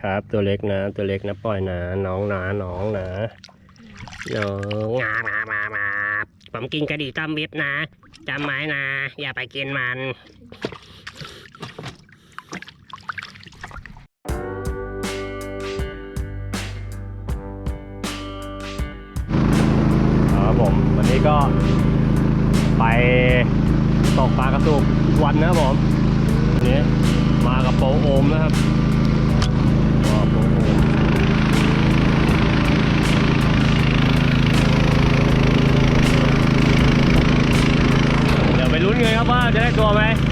ครับ ตัวเล็กนะ ตัวเล็กนะปล่อยนะน้องนะน้องนะน้องงามามามาผมกินกระดี่ต้มวิบนะจำไว้นะ อย่าไปกินมันครับผมวันนี้ก็ไปตกปลากระสุกวันนะผมวันนี้มากับโปโอมนะครับ ครั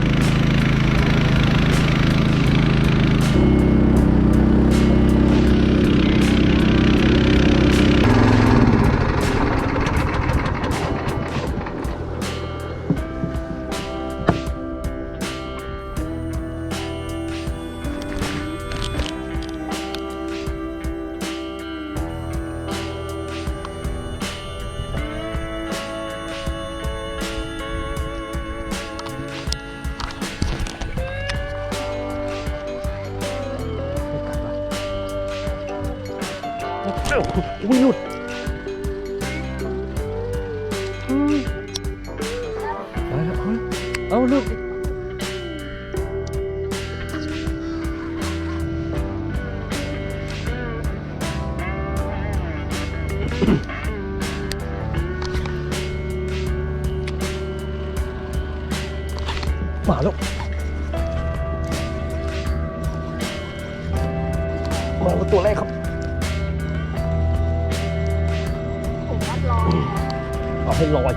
อุ้ยหลุดอืมเอาละเอาละเอาหลุดมาแล้วมาแล้วตัวแรกครับ ให้ลอย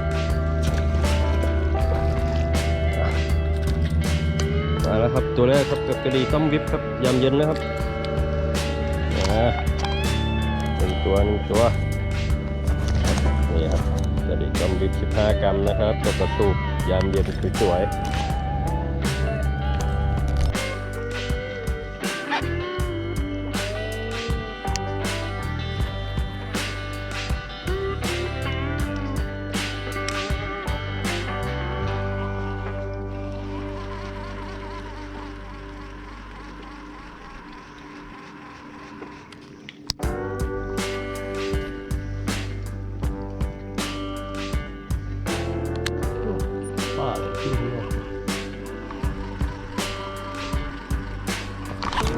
มาแล้วครับตัวแรกครับกับกระดีต้มวิบครับยำเย็นนะครับหนึ่งตัวหนึ่งตัวนี่ครับกระดีต้มวิบ15 กรัมนะครับกับกระสูบยำเย็นสวยๆ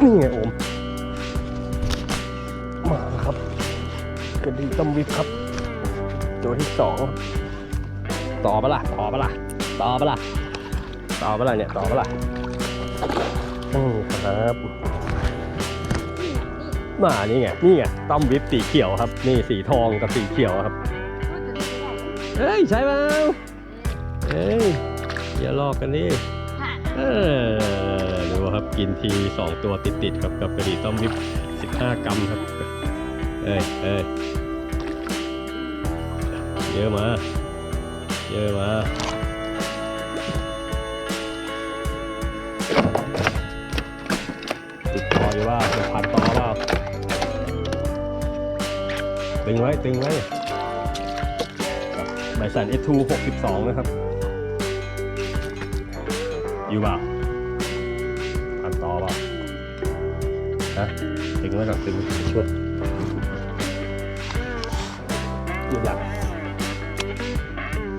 นี่ไงโอม มาครับกระดีต้มวิบครับ ตัวที่สองต่อปะล่ะต่อปะล่ะต่อปะล่ะต่อปะล่ะเนี่ยต่อปะล่ะนี่ครับมานี่ไงนี่ไงต้อมวิปสีเขียวครับ นี่สีทองกับสีเขียวครับเฮ้ยใช่เปล่าเฮ้ยอย่าลอกกันดิเออ กินทีสองตัวติดๆครับกับกระดี่ต้มวิป15 กรัมครับ เอ้ยเอ้ยเยอะมา เยอะมาติดคออยู่ว่าจะพันต่อเปล่าตึงไว้ ตึงไว้กับใบสัน S2 62 นะครับ อยู่เปล่า ฮะตึงไว้ก่อนตึงช่วยอยู่หลัง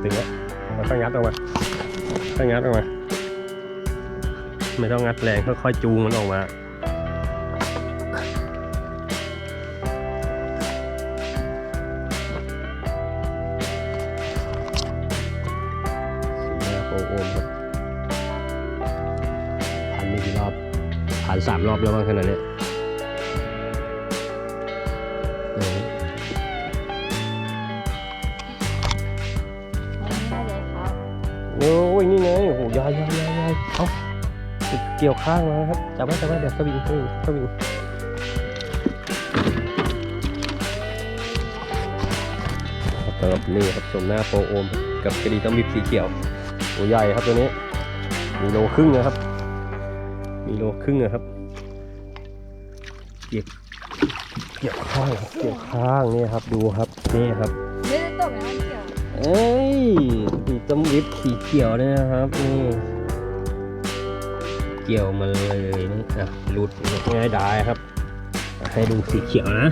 ตึงไว้มันค่อยงัดออกมาค่อยงัดออกมา ไม่ต้องงัดแรงค่อยๆจูงมันออกมาสีหน้าโปรโอมครับพันไม่กี่รอบผ่านสามรอบแล้วบ้างขนาดนี้ กี่ยวข้างมาครับจับไว้จับไว้เดี๋ยวสวิงสวิงสวิงครับสำหรับนี่ครับชมหน้าโปรโอม กับกระดีต้องมีสีเขียวโอ้ใหญ่ครับตัวนี้ มีโลครึ่งนะครับ มีโลครึ่งนะครับเกี่ยวเกี่ยวข้างครับเกี่ยวข้างนี่ครับดูครับนี่ครับไม่ได้ตกนะมันเกี่ยวเอ้ยสีต้มวิปสีเขียวเนี่ยนะครับนี่ เกี่ยวมาเลยนี่อะหลุดง่ายดายครับ ให้ดูสีเขียวนะ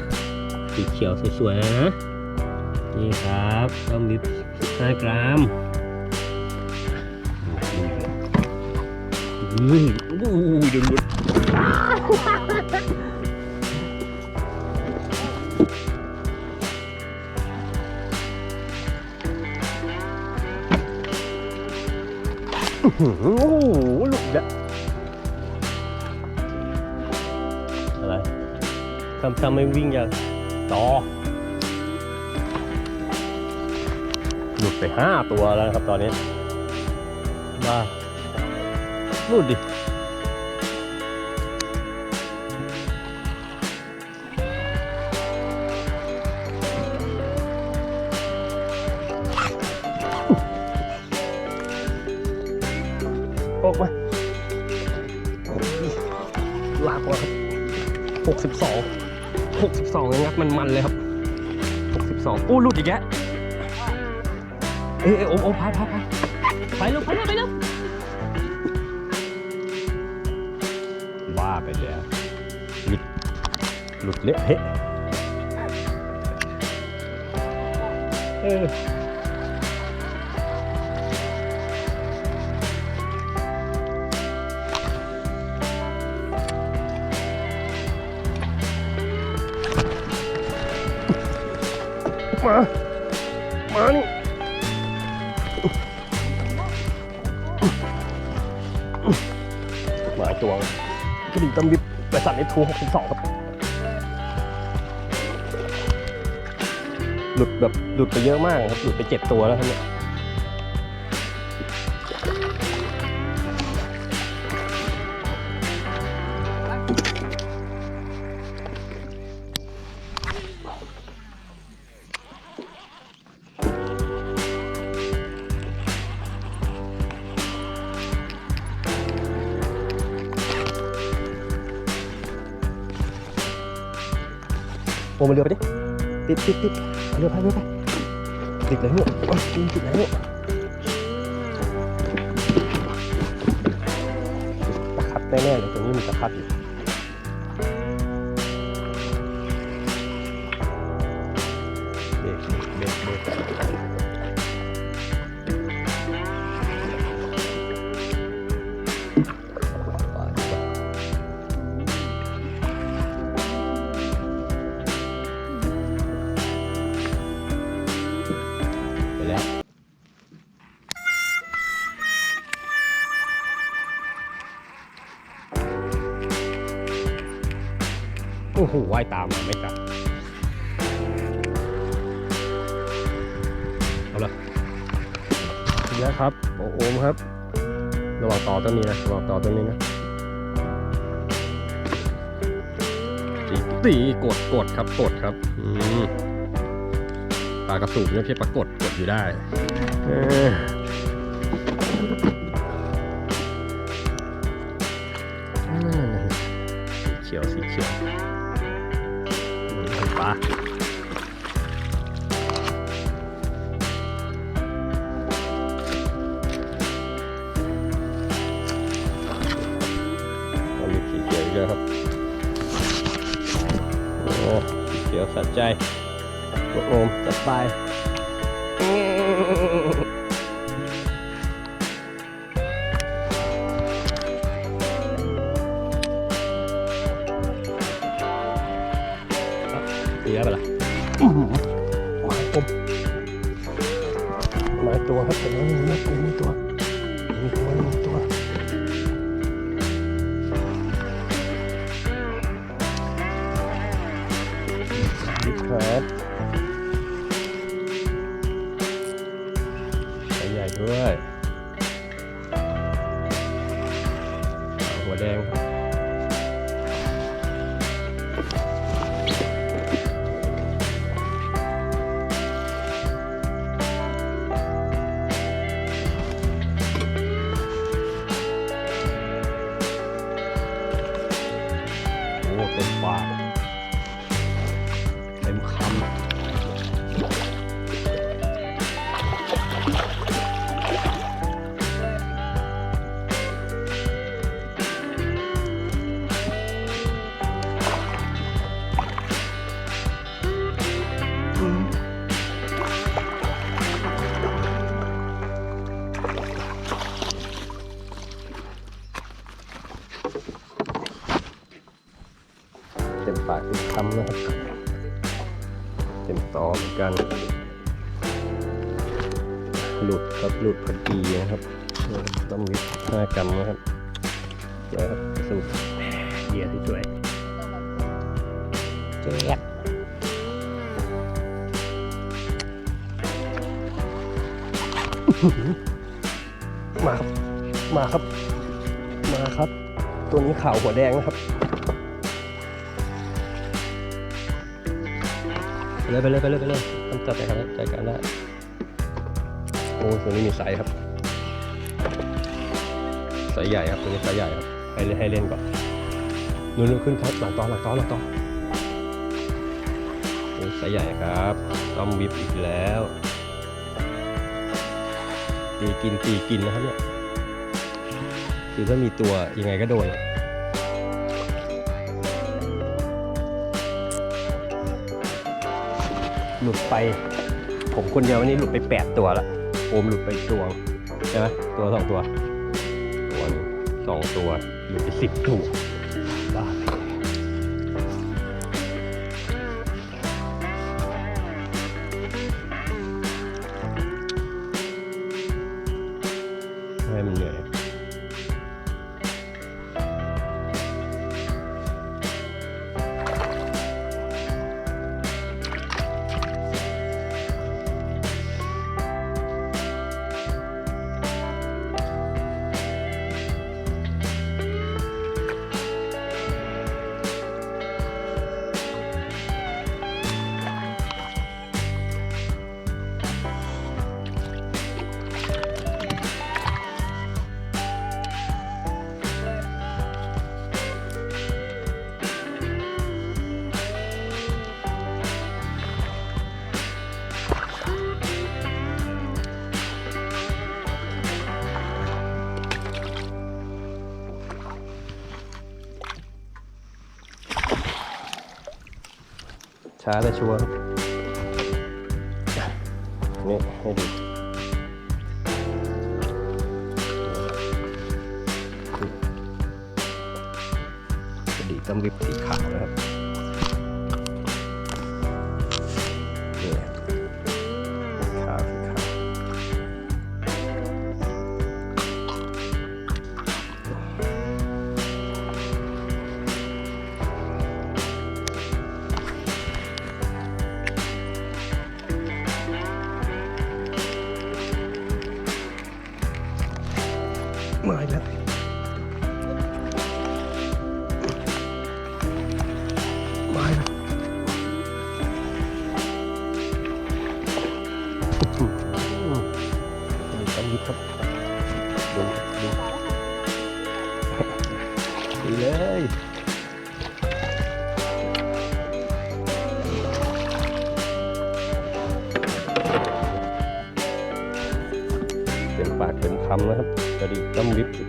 สีเขียวสวยๆนะนี่ครับต้มวิป15กรัมอุ้ยอู้ดูดูอื้อหือโอ้โหหลุดอะอ ทำทำไม่วิ่งอย่างต่อ หลุดไปห้าตัวแล้วนะครับตอนนี้มาหลุดดิออกมาลากมาครับห กสิบสองหกสิบสองงัดมันมันเลยครับหกสิบสองโอ้หลุดอีกแล้วเอ้ยเอ้ยโอ้โอ้พายพายพายไปเร็วไปเร็วไปเร็วบ้าไปแล้วหลุดหลุดเละเทะเออ มา มานี่มาตัวกระดิ่งตำบิบบริษัทในทู62ครับ หลุดแบบหลุดไปเยอะมากครับ หลุดไปเจ็ดตัวแล้วครับเนี่ย เรือไปดิติดติดติดเรือไปเรือไปติดเลยเนี่ยโอ้ยติดเลยเนี่ยตะขัดแน่ๆเลยตรงนี้มีตะขัดอยู่ อ้โหว่ายตามมาไม่กลับเอาละถึงแล้วครับโอโอมครับ ระหว่างต่อต้นนี้นะ ระหว่างต่อต้นนี้นะตีตีกดกดครับกดครับอืมปลากระสูบไม่ใช่ปลากดกดอยู่ได้ ปลาเรามีสีเขียวอีกแล้วครับ โอ้สีเขียวสะใจโอโอมจัดไป อื้อหือหมายคมหมายตัวครับแต่ว่ามีมีตัวมีตัวมีตัวมีตัว นะครับเต็มตอเหมือนกันหลุดครับหลุดพอดีนะครับต้องวิทห้ากรัมนะครับสวยครับสรุปเหยื่อที่สวยเจ๊กมาครับ มาครับ มาครับ ตัวนี้ขาวหัวแดงนะครับ ไปเลยไปเลยไปเลยไปเลยทำจัดใจกันใจกันได้โอ้ตัวนี้มีไซส์ครับไซส์ใหญ่ครับตัวนี้ไซส์ใหญ่ครับให้เล่นให้เล่นก่อนนู่นๆขึ้นครับหลังตอนหลังตอนหลังตอนตัวนี้ไซส์ใหญ่ครับต้อมวิบอีกแล้วตีกินตีกินนะครับเนี่ยคือถ้ามีตัวยังไงก็โดน หลุดไป ผมคนเดียววันนี้หลุดไปแปดตัวละโอมหลุดไปตัวใช่ไหมตัวสองตัวตัวหนึ่งสองตัวหลุดไปสิบตัว ช้าแต่ชัวร์นี่ให้ดู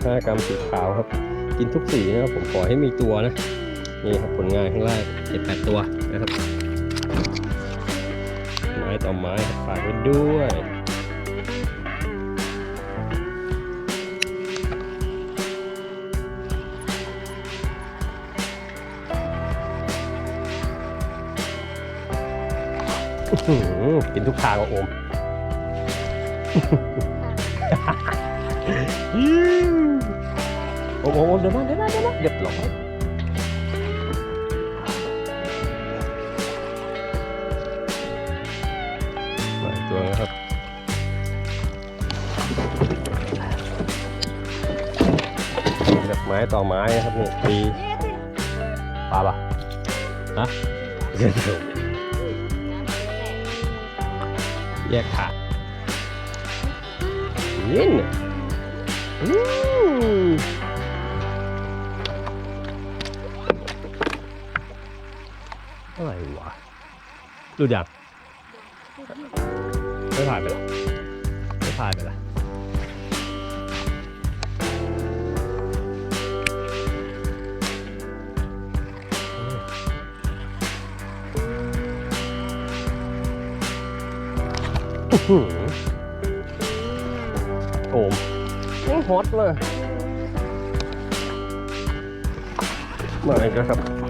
5 กรัมสีขาวครับ กินทุกสีนะครับผมขอให้มีตัวนะ นี่ครับผลงานข้างล่าง7 8 ตัวนะครับ ไม้ต่อไม้ฝากไว้ด้วยกินทุกทาก็โอม โอ้โหเดี๋ยวมาเดี๋ยวมาเดี๋ยวมาเรียบร้อยมาอีกตัวนะครับแบบไม้ต่อไม้นะครับนี่ตีปลาปะฮะเดี๋ยวเดี๋ยวแยกขาดนี่น่ะอืม อะไรวะดูยังไม่ผ่านไปละไม่ผ่านไปละโอ้มยังฮอตเลยมาอีกแล้วครับ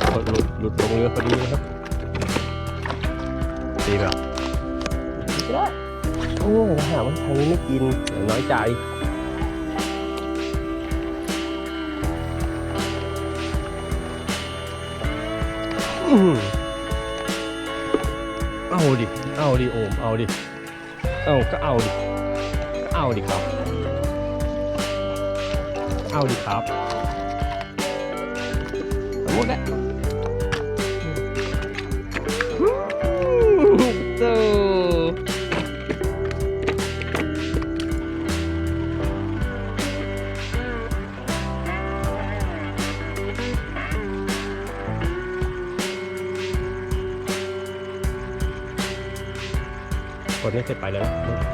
ดลงเรือพอดีนะครับดีแบบดีก็ได้โอ้ยหาว่าทางนี้ไม่กินเดี๋ยวน้อยใจอื้อหือเอาดิ เอาดิโอม เอาดิ เอาก็เอาดิ ก็เอาดิครับ เอาดิครับเอาหมดแล้ว คนนี้เคยไปแล้วนะ